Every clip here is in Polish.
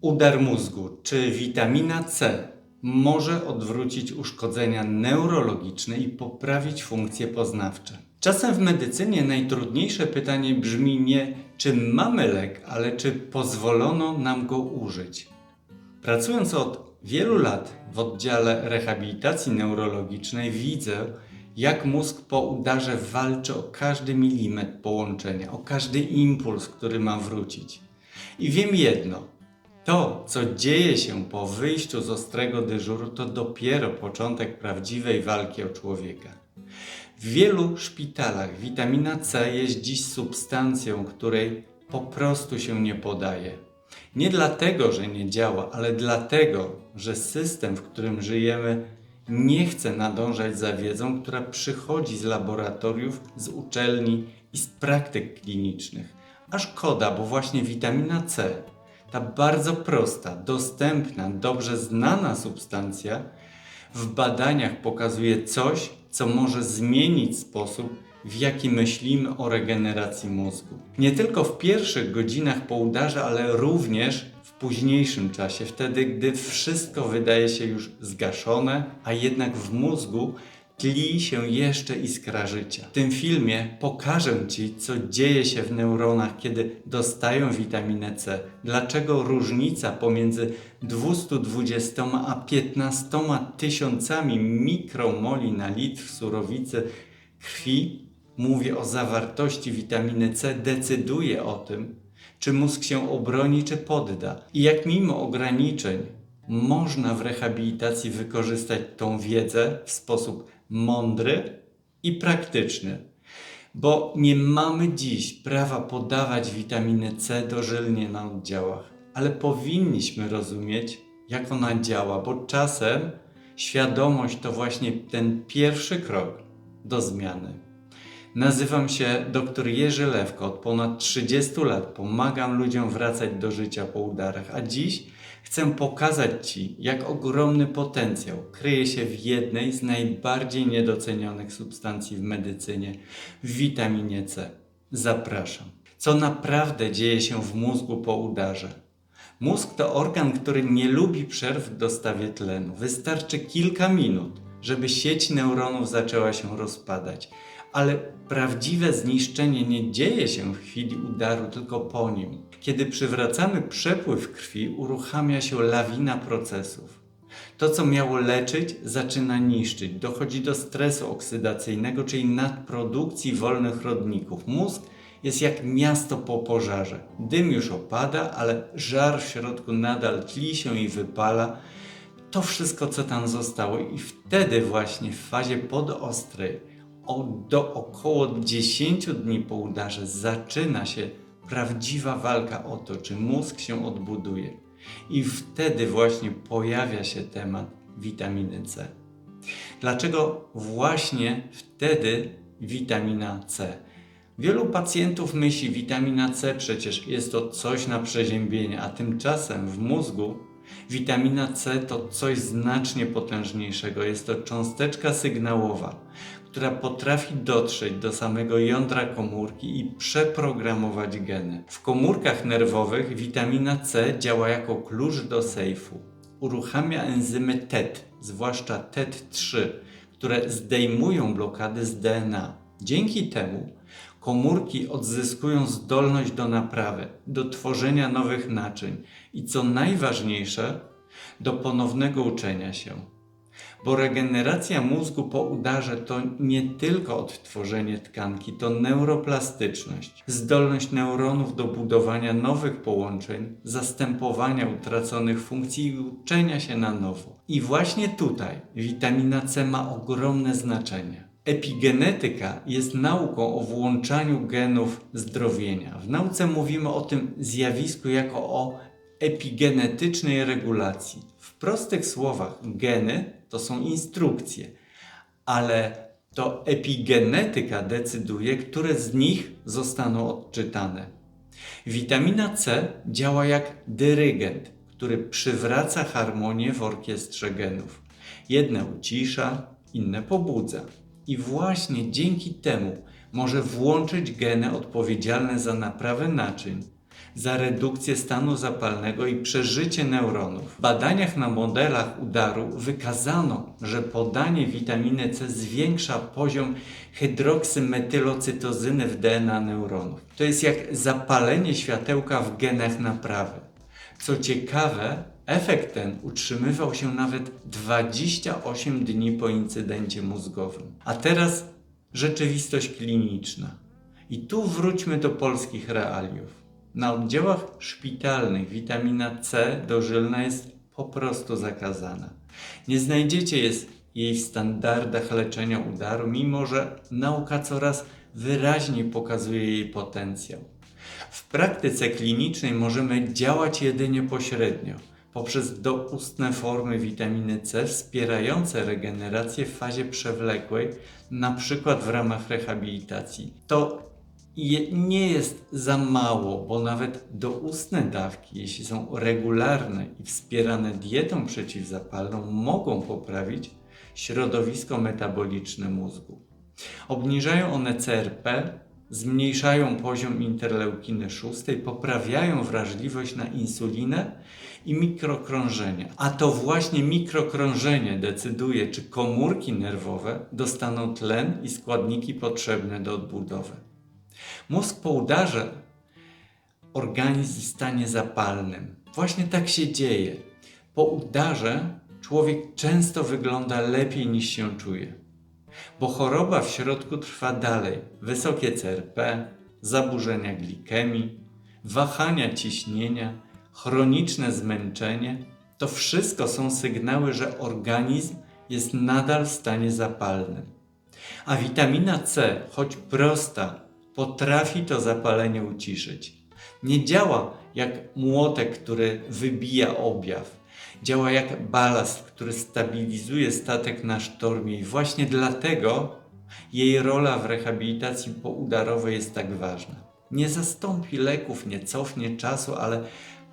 Udar mózgu czy witamina C może odwrócić uszkodzenia neurologiczne i poprawić funkcje poznawcze. Czasem w medycynie najtrudniejsze pytanie brzmi nie czy mamy lek, ale czy pozwolono nam go użyć. Pracując od wielu lat w oddziale rehabilitacji neurologicznej, widzę, jak mózg po udarze walczy o każdy milimetr połączenia, o każdy impuls, który ma wrócić. I wiem jedno: to, co dzieje się po wyjściu z ostrego dyżuru, to dopiero początek prawdziwej walki o człowieka. W wielu szpitalach witamina C jest dziś substancją, której po prostu się nie podaje. Nie dlatego, że nie działa, ale dlatego, że system, w którym żyjemy, nie chce nadążać za wiedzą, która przychodzi z laboratoriów, z uczelni i z praktyk klinicznych. A szkoda, bo właśnie witamina C, ta bardzo prosta, dostępna, dobrze znana substancja, w badaniach pokazuje coś, co może zmienić sposób, w jaki myślimy o regeneracji mózgu. Nie tylko w pierwszych godzinach po udarze, ale również w późniejszym czasie, wtedy gdy wszystko wydaje się już zgaszone, a jednak w mózgu tli się jeszcze iskra życia. W tym filmie pokażę Ci, co dzieje się w neuronach, kiedy dostają witaminę C. Dlaczego różnica pomiędzy 220 a 15 tysiącami mikromoli na litr surowicy krwi mówi o zawartości witaminy C, decyduje o tym, czy mózg się obroni, czy podda. I jak mimo ograniczeń można w rehabilitacji wykorzystać tą wiedzę w sposób mądry i praktyczny. Bo nie mamy dziś prawa podawać witaminy C dożylnie na oddziałach, ale powinniśmy rozumieć, jak ona działa, bo czasem świadomość to właśnie ten pierwszy krok do zmiany. Nazywam się dr Jerzy Lewko. Od ponad 30 lat pomagam ludziom wracać do życia po udarach, a dziś chcę pokazać Ci, jak ogromny potencjał kryje się w jednej z najbardziej niedocenionych substancji w medycynie witaminie C. Zapraszam. Co naprawdę dzieje się w mózgu po udarze? Mózg to organ, który nie lubi przerw w dostawie tlenu. Wystarczy kilka minut, żeby sieć neuronów zaczęła się rozpadać ale prawdziwe zniszczenie nie dzieje się w chwili udaru, tylko po nim. Kiedy przywracamy przepływ krwi, uruchamia się lawina procesów. To, co miało leczyć, zaczyna niszczyć. Dochodzi do stresu oksydacyjnego, czyli nadprodukcji wolnych rodników. Mózg jest jak miasto po pożarze. Dym już opada, ale żar w środku nadal tli się i wypala. To wszystko, co tam zostało, i wtedy, właśnie w fazie podostrej, o, do około 10 dni po udarze zaczyna się prawdziwa walka o to, czy mózg się odbuduje. I wtedy właśnie pojawia się temat witaminy C. Dlaczego właśnie wtedy witamina C? Wielu pacjentów myśli, witamina C przecież jest to coś na przeziębienie, a tymczasem w mózgu witamina C to coś znacznie potężniejszego. Jest to cząsteczka sygnałowa, która potrafi dotrzeć do samego jądra komórki i przeprogramować geny. W komórkach nerwowych witamina C działa jako klucz do sejfu. Uruchamia enzymy TET, zwłaszcza TET3, które zdejmują blokady z DNA. Dzięki temu komórki odzyskują zdolność do naprawy, do tworzenia nowych naczyń i co najważniejsze, do ponownego uczenia się. Bo regeneracja mózgu po udarze to nie tylko odtworzenie tkanki, to neuroplastyczność, zdolność neuronów do budowania nowych połączeń, zastępowania utraconych funkcji i uczenia się na nowo. I właśnie tutaj witamina C ma ogromne znaczenie. Epigenetyka jest nauką o włączaniu genów zdrowienia. W nauce mówimy o tym zjawisku jako o epigenetycznej regulacji. W prostych słowach, geny to są instrukcje, ale to epigenetyka decyduje, które z nich zostaną odczytane. Witamina C działa jak dyrygent, który przywraca harmonię w orkiestrze genów. Jedne ucisza, inne pobudza. I właśnie dzięki temu może włączyć geny odpowiedzialne za naprawę naczyń, za redukcję stanu zapalnego i przeżycie neuronów. W badaniach na modelach udaru wykazano, że podanie witaminy C zwiększa poziom hydroksymetylocytozyny w DNA neuronów. To jest jak zapalenie światełka w genach naprawy. Co ciekawe, efekt ten utrzymywał się nawet 28 dni po incydencie mózgowym. A teraz rzeczywistość kliniczna. I tu wróćmy do polskich realiów. Na oddziałach szpitalnych witamina C dożylna jest po prostu zakazana. Nie znajdziecie jej w standardach leczenia udaru, mimo że nauka coraz wyraźniej pokazuje jej potencjał. W praktyce klinicznej możemy działać jedynie pośrednio, poprzez doustne formy witaminy C wspierające regenerację w fazie przewlekłej, przykład w ramach rehabilitacji. To nie jest za mało, bo nawet doustne dawki, jeśli są regularne i wspierane dietą przeciwzapalną, mogą poprawić środowisko metaboliczne mózgu. Obniżają one CRP, zmniejszają poziom interleukiny 6, poprawiają wrażliwość na insulinę i mikrokrążenie. A to właśnie mikrokrążenie decyduje, czy komórki nerwowe dostaną tlen i składniki potrzebne do odbudowy. Mózg po udarze organizm stanie zapalnym. Właśnie tak się dzieje. Po udarze człowiek często wygląda lepiej niż się czuje, bo choroba w środku trwa dalej. Wysokie CRP, zaburzenia glikemii, wahania ciśnienia, chroniczne zmęczenie to wszystko są sygnały, że organizm jest nadal w stanie zapalnym. A witamina C, choć prosta, potrafi to zapalenie uciszyć. Nie działa jak młotek, który wybija objaw. Działa jak balast, który stabilizuje statek na sztormie i właśnie dlatego jej rola w rehabilitacji poudarowej jest tak ważna. Nie zastąpi leków, nie cofnie czasu, ale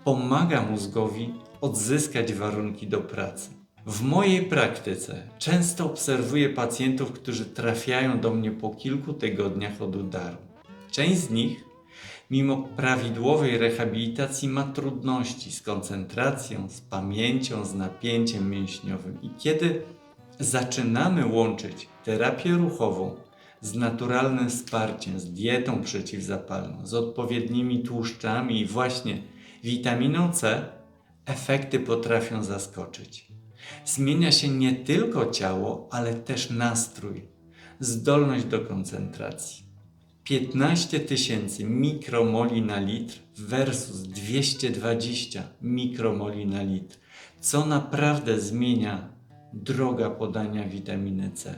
pomaga mózgowi odzyskać warunki do pracy. W mojej praktyce często obserwuję pacjentów, którzy trafiają do mnie po kilku tygodniach od udaru. Część z nich, mimo prawidłowej rehabilitacji, ma trudności z koncentracją, z pamięcią, z napięciem mięśniowym. I kiedy zaczynamy łączyć terapię ruchową z naturalnym wsparciem, z dietą przeciwzapalną, z odpowiednimi tłuszczami i właśnie witaminą C, efekty potrafią zaskoczyć. Zmienia się nie tylko ciało, ale też nastrój, zdolność do koncentracji. 15 tysięcy mikromoli na litr versus 220 mikromoli na litr, co naprawdę zmienia droga podania witaminy C.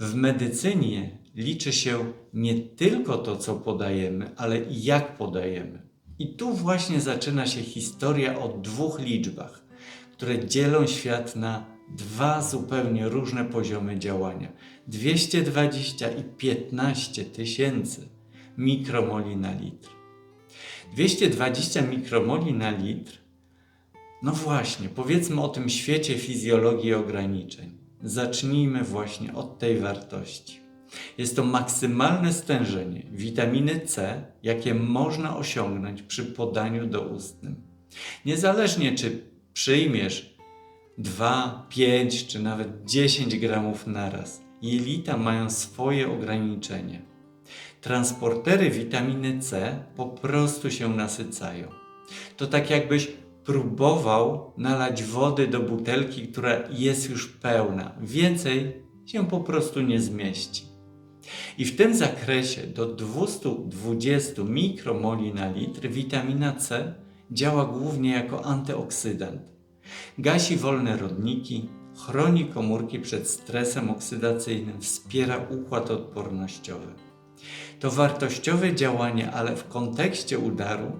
W medycynie liczy się nie tylko to, co podajemy, ale i jak podajemy. I tu właśnie zaczyna się historia o dwóch liczbach, które dzielą świat na dwa zupełnie różne poziomy działania. 220 i 15 tysięcy mikromoli na litr. 220 mikromoli na litr. No właśnie, powiedzmy o tym świecie fizjologii ograniczeń. Zacznijmy właśnie od tej wartości. Jest to maksymalne stężenie witaminy C, jakie można osiągnąć przy podaniu doustnym. Niezależnie czy przyjmiesz 2, 5 czy nawet 10 gramów naraz, jelita mają swoje ograniczenia. Transportery witaminy C po prostu się nasycają. To tak jakbyś próbował nalać wody do butelki, która jest już pełna. Więcej się po prostu nie zmieści. I w tym zakresie do 220 mikromoli na litr witamina C działa głównie jako antyoksydant. Gasi wolne rodniki, chroni komórki przed stresem oksydacyjnym, wspiera układ odpornościowy. To wartościowe działanie, ale w kontekście udaru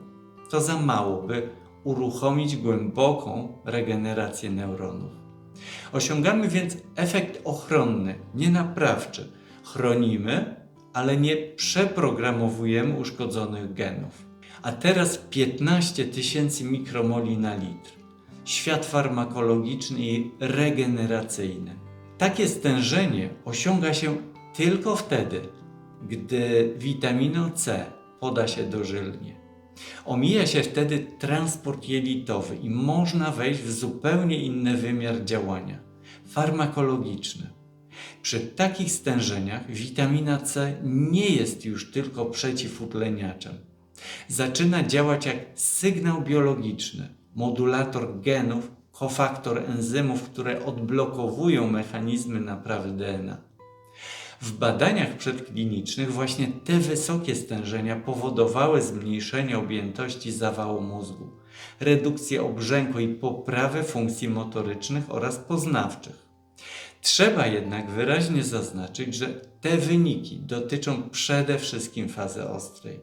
to za mało, by uruchomić głęboką regenerację neuronów. Osiągamy więc efekt ochronny, nie naprawczy. Chronimy, ale nie przeprogramowujemy uszkodzonych genów. A teraz 15 tysięcy mikromoli na litr. Świat farmakologiczny i regeneracyjny. Takie stężenie osiąga się tylko wtedy, gdy witaminę C poda się dożylnie. Omija się wtedy transport jelitowy i można wejść w zupełnie inny wymiar działania farmakologiczny. Przy takich stężeniach witamina C nie jest już tylko przeciwutleniaczem. Zaczyna działać jak sygnał biologiczny, modulator genów, kofaktor enzymów, które odblokowują mechanizmy naprawy DNA. W badaniach przedklinicznych właśnie te wysokie stężenia powodowały zmniejszenie objętości zawału mózgu, redukcję obrzęku i poprawę funkcji motorycznych oraz poznawczych. Trzeba jednak wyraźnie zaznaczyć, że te wyniki dotyczą przede wszystkim fazy ostrej.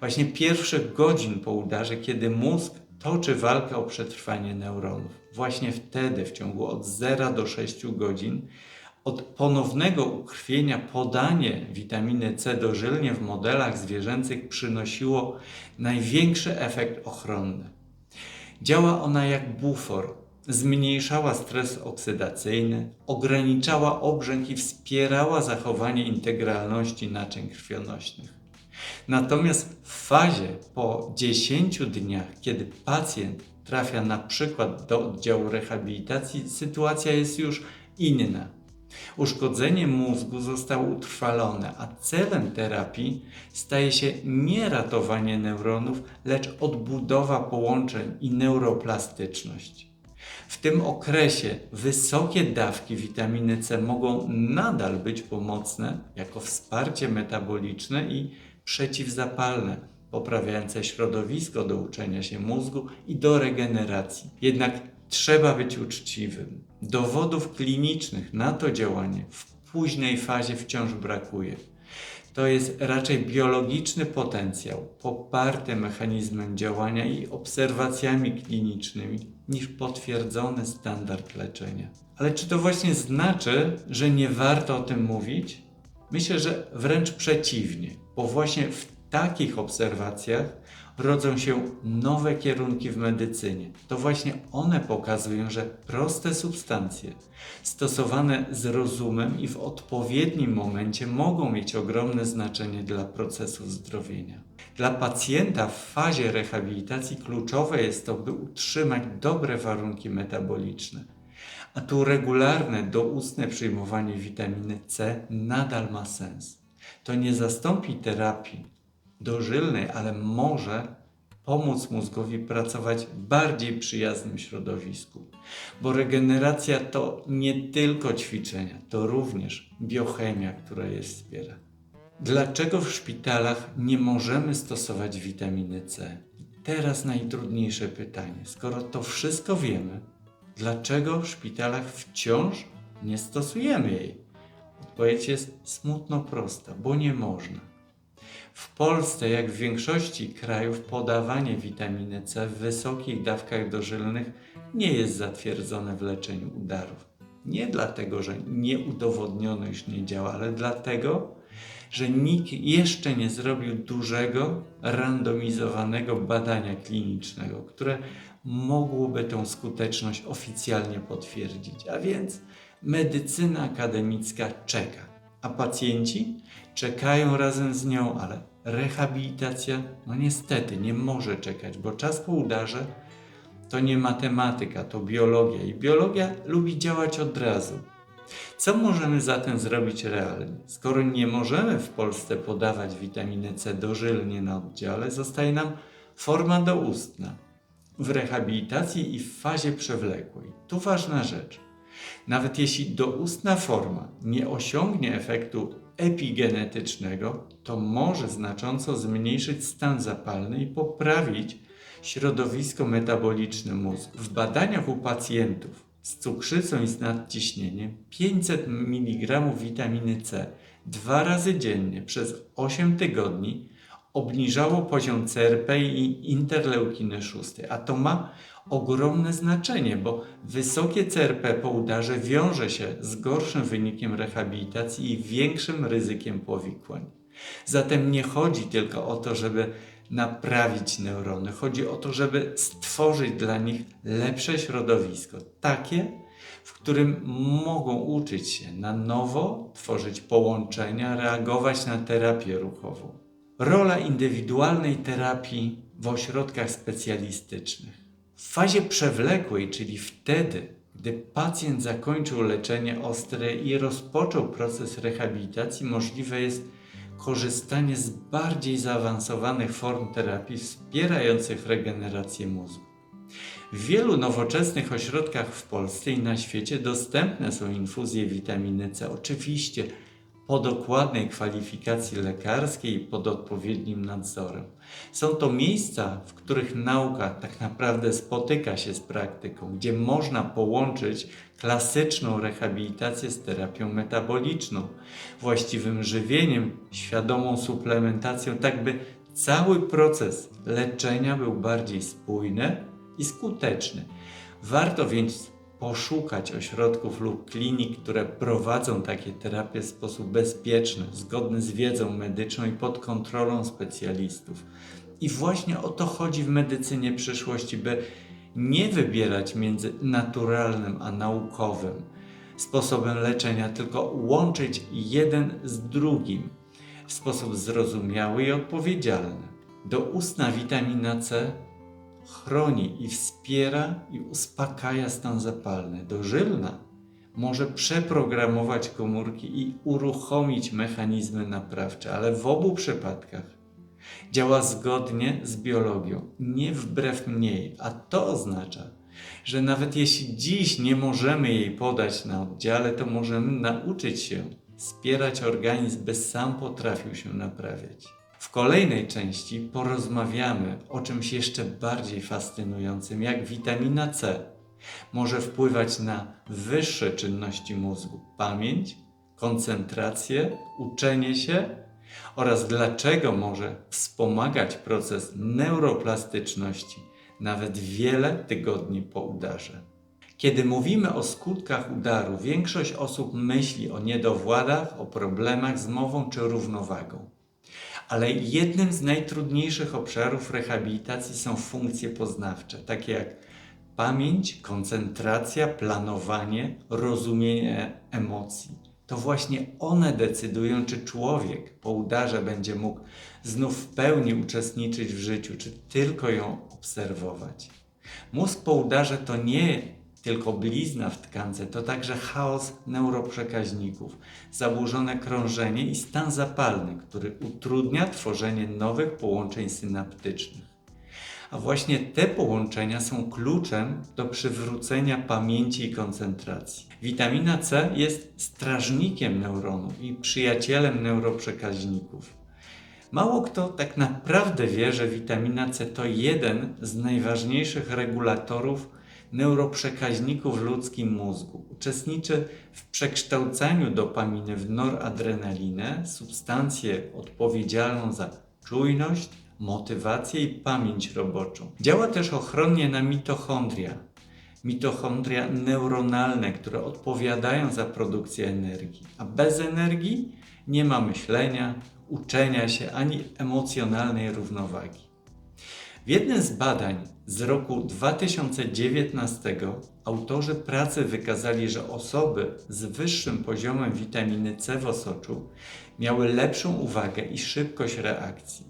Właśnie pierwszych godzin po udarze, kiedy mózg toczy walkę o przetrwanie neuronów. Właśnie wtedy, w ciągu od 0 do 6 godzin, od ponownego ukrwienia podanie witaminy C dożylnie w modelach zwierzęcych przynosiło największy efekt ochronny. Działa ona jak bufor, zmniejszała stres oksydacyjny, ograniczała obrzęk i wspierała zachowanie integralności naczyń krwionośnych. Natomiast w fazie po 10 dniach, kiedy pacjent trafia na przykład do oddziału rehabilitacji, sytuacja jest już inna. Uszkodzenie mózgu zostało utrwalone, a celem terapii staje się nie ratowanie neuronów, lecz odbudowa połączeń i neuroplastyczność. W tym okresie wysokie dawki witaminy C mogą nadal być pomocne jako wsparcie metaboliczne i przeciwzapalne, poprawiające środowisko do uczenia się mózgu i do regeneracji. Jednak trzeba być uczciwym. Dowodów klinicznych na to działanie w późnej fazie wciąż brakuje. To jest raczej biologiczny potencjał poparty mechanizmem działania i obserwacjami klinicznymi niż potwierdzony standard leczenia. Ale czy to właśnie znaczy, że nie warto o tym mówić? Myślę, że wręcz przeciwnie, bo właśnie w takich obserwacjach rodzą się nowe kierunki w medycynie. To właśnie one pokazują, że proste substancje stosowane z rozumem i w odpowiednim momencie mogą mieć ogromne znaczenie dla procesu zdrowienia. Dla pacjenta w fazie rehabilitacji kluczowe jest to, by utrzymać dobre warunki metaboliczne. A tu regularne, doustne przyjmowanie witaminy C nadal ma sens. To nie zastąpi terapii, dożylnej, ale może pomóc mózgowi pracować w bardziej przyjaznym środowisku. Bo regeneracja to nie tylko ćwiczenia, to również biochemia, która je wspiera. Dlaczego w szpitalach nie możemy stosować witaminy C? Teraz najtrudniejsze pytanie. Skoro to wszystko wiemy, dlaczego w szpitalach wciąż nie stosujemy jej? Odpowiedź jest smutno prosta, bo nie można. W Polsce, jak w większości krajów, podawanie witaminy C w wysokich dawkach dożylnych nie jest zatwierdzone w leczeniu udarów. Nie dlatego, że nie udowodniono, iż nie działa, ale dlatego, że nikt jeszcze nie zrobił dużego, randomizowanego badania klinicznego, które mogłoby tę skuteczność oficjalnie potwierdzić. A więc medycyna akademicka czeka, a pacjenci czekają razem z nią, ale rehabilitacja, no niestety, nie może czekać, bo czas po udarze to nie matematyka, to biologia i biologia lubi działać od razu. Co możemy zatem zrobić realnie? Skoro nie możemy w Polsce podawać witaminy C dożylnie na oddziale, zostaje nam forma doustna w rehabilitacji i w fazie przewlekłej. Tu ważna rzecz. Nawet jeśli doustna forma nie osiągnie efektu epigenetycznego, to może znacząco zmniejszyć stan zapalny i poprawić środowisko metaboliczne mózgu. W badaniach u pacjentów z cukrzycą i z nadciśnieniem 500 mg witaminy C dwa razy dziennie przez 8 tygodni obniżało poziom CRP i interleukiny 6, a to ma ogromne znaczenie, bo wysokie CRP po udarze wiąże się z gorszym wynikiem rehabilitacji i większym ryzykiem powikłań. Zatem nie chodzi tylko o to, żeby naprawić neurony, chodzi o to, żeby stworzyć dla nich lepsze środowisko, takie, w którym mogą uczyć się na nowo, tworzyć połączenia, reagować na terapię ruchową. Rola indywidualnej terapii w ośrodkach specjalistycznych. W fazie przewlekłej, czyli wtedy, gdy pacjent zakończył leczenie ostre i rozpoczął proces rehabilitacji, możliwe jest korzystanie z bardziej zaawansowanych form terapii wspierających regenerację mózgu. W wielu nowoczesnych ośrodkach w Polsce i na świecie dostępne są infuzje witaminy C. Oczywiście po dokładnej kwalifikacji lekarskiej i pod odpowiednim nadzorem. Są to miejsca, w których nauka tak naprawdę spotyka się z praktyką, gdzie można połączyć klasyczną rehabilitację z terapią metaboliczną, właściwym żywieniem, świadomą suplementacją, tak by cały proces leczenia był bardziej spójny i skuteczny. Warto więc poszukać ośrodków lub klinik, które prowadzą takie terapie w sposób bezpieczny, zgodny z wiedzą medyczną i pod kontrolą specjalistów. I właśnie o to chodzi w medycynie przyszłości, by nie wybierać między naturalnym a naukowym sposobem leczenia, tylko łączyć jeden z drugim w sposób zrozumiały i odpowiedzialny. Doustna witamina C chroni i wspiera i uspokaja stan zapalny. Dożylna może przeprogramować komórki i uruchomić mechanizmy naprawcze, ale w obu przypadkach działa zgodnie z biologią, nie wbrew niej, a to oznacza, że nawet jeśli dziś nie możemy jej podać na oddziale, to możemy nauczyć się wspierać organizm, by sam potrafił się naprawiać. W kolejnej części porozmawiamy o czymś jeszcze bardziej fascynującym, jak witamina C może wpływać na wyższe czynności mózgu, pamięć, koncentrację, uczenie się oraz dlaczego może wspomagać proces neuroplastyczności nawet wiele tygodni po udarze. Kiedy mówimy o skutkach udaru, większość osób myśli o niedowładach, o problemach z mową czy równowagą. Ale jednym z najtrudniejszych obszarów rehabilitacji są funkcje poznawcze, takie jak pamięć, koncentracja, planowanie, rozumienie emocji. To właśnie one decydują, czy człowiek po udarze będzie mógł znów w pełni uczestniczyć w życiu, czy tylko ją obserwować. Mózg po udarze to nie tylko blizna w tkance, to także chaos neuroprzekaźników, zaburzone krążenie i stan zapalny, który utrudnia tworzenie nowych połączeń synaptycznych. A właśnie te połączenia są kluczem do przywrócenia pamięci i koncentracji. Witamina C jest strażnikiem neuronów i przyjacielem neuroprzekaźników. Mało kto tak naprawdę wie, że witamina C to jeden z najważniejszych regulatorów neuroprzekaźników w ludzkim mózgu. Uczestniczy w przekształcaniu dopaminy w noradrenalinę, substancję odpowiedzialną za czujność, motywację i pamięć roboczą. Działa też ochronnie na mitochondria, mitochondria neuronalne, które odpowiadają za produkcję energii. A bez energii nie ma myślenia, uczenia się ani emocjonalnej równowagi. W jednym z badań z roku 2019 autorzy pracy wykazali, że osoby z wyższym poziomem witaminy C w osoczu miały lepszą uwagę i szybkość reakcji.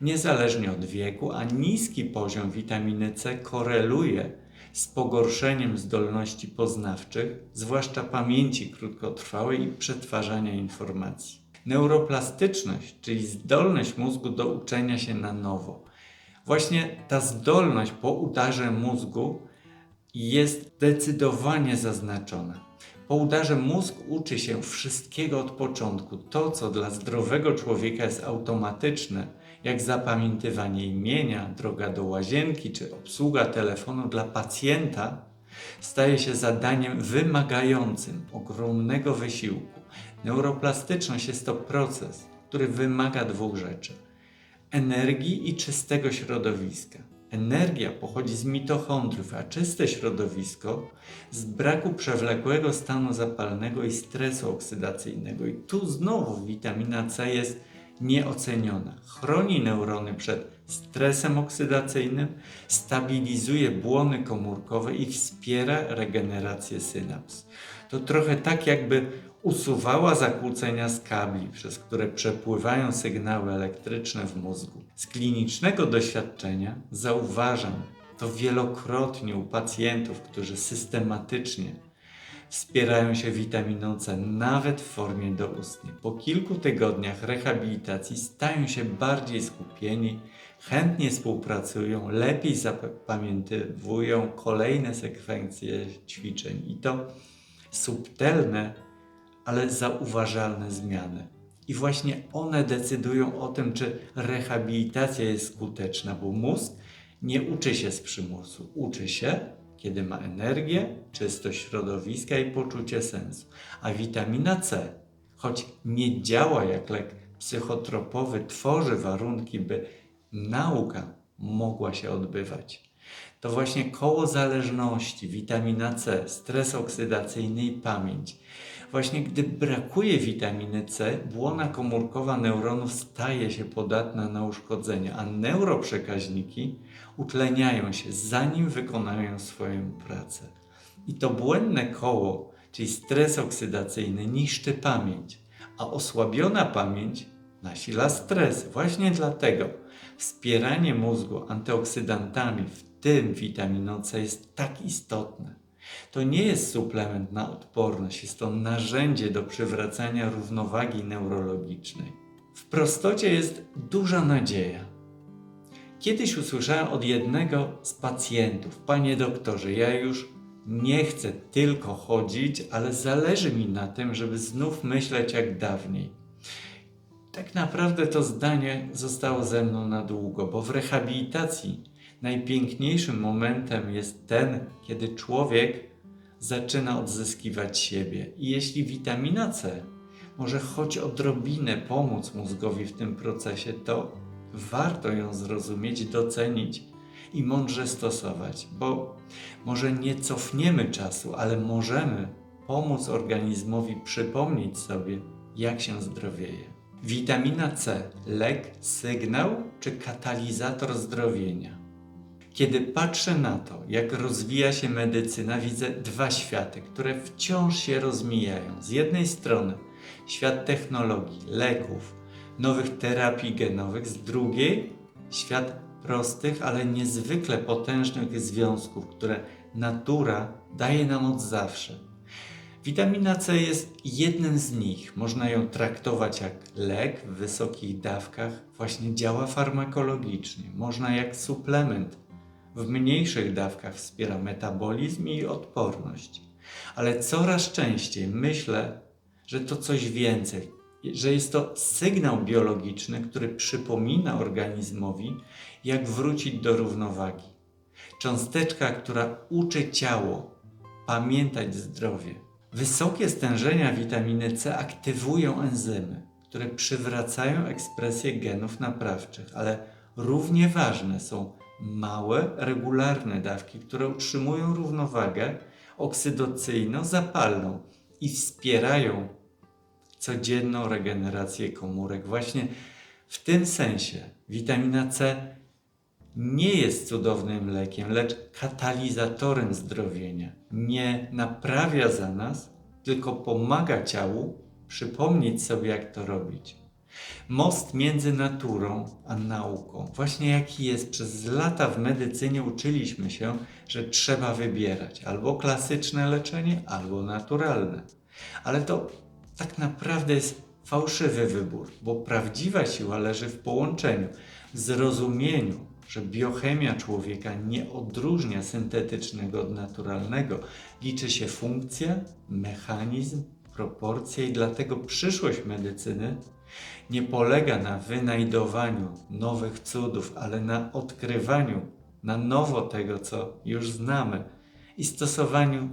Niezależnie od wieku, a niski poziom witaminy C koreluje z pogorszeniem zdolności poznawczych, zwłaszcza pamięci krótkotrwałej i przetwarzania informacji. Neuroplastyczność, czyli zdolność mózgu do uczenia się na nowo, Właśnie ta zdolność po udarze mózgu jest zdecydowanie zaznaczona. Po udarze mózg uczy się wszystkiego od początku. To, co dla zdrowego człowieka jest automatyczne, jak zapamiętywanie imienia, droga do łazienki czy obsługa telefonu dla pacjenta, staje się zadaniem wymagającym ogromnego wysiłku. Neuroplastyczność jest to proces, który wymaga dwóch rzeczy energii i czystego środowiska. Energia pochodzi z mitochondriów, a czyste środowisko z braku przewlekłego stanu zapalnego i stresu oksydacyjnego. I tu znowu witamina C jest nieoceniona. Chroni neurony przed stresem oksydacyjnym, stabilizuje błony komórkowe i wspiera regenerację synaps. To trochę tak, jakby usuwała zakłócenia z kabli, przez które przepływają sygnały elektryczne w mózgu. Z klinicznego doświadczenia zauważam to wielokrotnie u pacjentów, którzy systematycznie wspierają się witaminą C, nawet w formie doustnej. Po kilku tygodniach rehabilitacji stają się bardziej skupieni, chętnie współpracują, lepiej zapamiętywują kolejne sekwencje ćwiczeń i to subtelne, ale zauważalne zmiany. I właśnie one decydują o tym, czy rehabilitacja jest skuteczna, bo mózg nie uczy się z przymusu, uczy się, kiedy ma energię, czystość środowiska i poczucie sensu. A witamina C, choć nie działa jak lek psychotropowy, tworzy warunki, by nauka mogła się odbywać. To właśnie koło zależności, witamina C, stres oksydacyjny i pamięć. Właśnie gdy brakuje witaminy C, błona komórkowa neuronów staje się podatna na uszkodzenia, a neuroprzekaźniki utleniają się, zanim wykonają swoją pracę. I to błędne koło, czyli stres oksydacyjny, niszczy pamięć, a osłabiona pamięć nasila stres. Właśnie dlatego wspieranie mózgu antyoksydantami, w tym witaminą C, jest tak istotne. To nie jest suplement na odporność, jest to narzędzie do przywracania równowagi neurologicznej. W prostocie jest duża nadzieja. Kiedyś usłyszałem od jednego z pacjentów: Panie doktorze, ja już nie chcę tylko chodzić, ale zależy mi na tym, żeby znów myśleć jak dawniej. Tak naprawdę to zdanie zostało ze mną na długo, bo w rehabilitacji najpiękniejszym momentem jest ten, kiedy człowiek zaczyna odzyskiwać siebie. I jeśli witamina C może choć odrobinę pomóc mózgowi w tym procesie, to warto ją zrozumieć, docenić i mądrze stosować, bo może nie cofniemy czasu, ale możemy pomóc organizmowi przypomnieć sobie, jak się zdrowieje. Witamina C lek, sygnał czy katalizator zdrowienia? Kiedy patrzę na to, jak rozwija się medycyna, widzę dwa światy, które wciąż się rozmijają. Z jednej strony świat technologii, leków, nowych terapii genowych, z drugiej świat prostych, ale niezwykle potężnych związków, które natura daje nam od zawsze. Witamina C jest jednym z nich. Można ją traktować jak lek w wysokich dawkach, właśnie działa farmakologicznie. Można jak suplement w mniejszych dawkach wspiera metabolizm i odporność. Ale coraz częściej myślę, że to coś więcej, że jest to sygnał biologiczny, który przypomina organizmowi, jak wrócić do równowagi. Cząsteczka, która uczy ciało pamiętać zdrowie. Wysokie stężenia witaminy C aktywują enzymy, które przywracają ekspresję genów naprawczych, ale równie ważne są małe, regularne dawki, które utrzymują równowagę oksydacyjno-zapalną i wspierają codzienną regenerację komórek. Właśnie w tym sensie witamina C nie jest cudownym lekiem, lecz katalizatorem zdrowienia. Nie naprawia za nas, tylko pomaga ciału przypomnieć sobie, jak to robić. Most między naturą a nauką. Właśnie jaki jest. Przez lata w medycynie uczyliśmy się, że trzeba wybierać albo klasyczne leczenie, albo naturalne. Ale to tak naprawdę jest fałszywy wybór, bo prawdziwa siła leży w połączeniu, w zrozumieniu, że biochemia człowieka nie odróżnia syntetycznego od naturalnego. Liczy się funkcja, mechanizm, proporcje i dlatego przyszłość medycyny nie polega na wynajdowaniu nowych cudów, ale na odkrywaniu na nowo tego, co już znamy i stosowaniu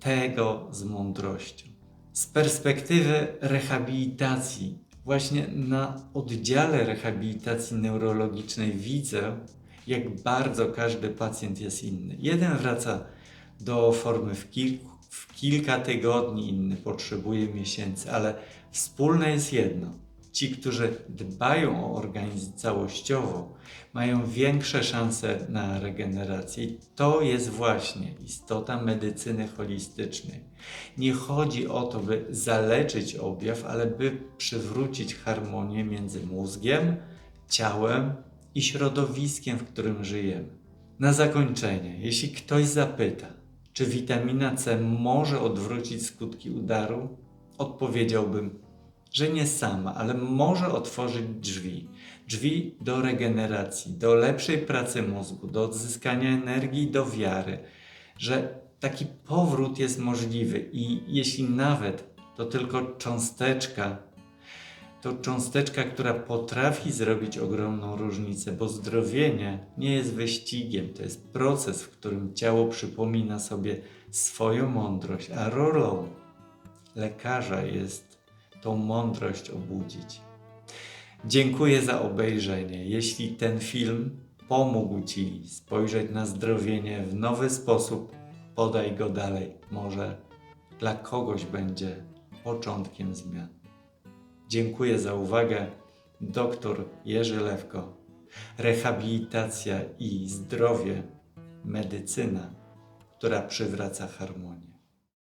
tego z mądrością. Z perspektywy rehabilitacji, właśnie na oddziale rehabilitacji neurologicznej widzę, jak bardzo każdy pacjent jest inny. Jeden wraca do formy w, kilku, w kilka tygodni, inny potrzebuje miesięcy, ale wspólne jest jedno. Ci, którzy dbają o organizm całościowo, mają większe szanse na regenerację. I to jest właśnie istota medycyny holistycznej. Nie chodzi o to, by zaleczyć objaw, ale by przywrócić harmonię między mózgiem, ciałem i środowiskiem, w którym żyjemy. Na zakończenie, jeśli ktoś zapyta, czy witamina C może odwrócić skutki udaru, odpowiedziałbym, że nie sama, ale może otworzyć drzwi. Drzwi do regeneracji, do lepszej pracy mózgu, do odzyskania energii, do wiary, że taki powrót jest możliwy i jeśli nawet to tylko cząsteczka, to cząsteczka, która potrafi zrobić ogromną różnicę, bo zdrowienie nie jest wyścigiem, to jest proces, w którym ciało przypomina sobie swoją mądrość, a rolą lekarza jest tą mądrość obudzić. Dziękuję za obejrzenie. Jeśli ten film pomógł Ci spojrzeć na zdrowienie w nowy sposób, podaj go dalej. Może dla kogoś będzie początkiem zmian. Dziękuję za uwagę. Doktor Jerzy Lewko. Rehabilitacja i zdrowie, medycyna, która przywraca harmonię.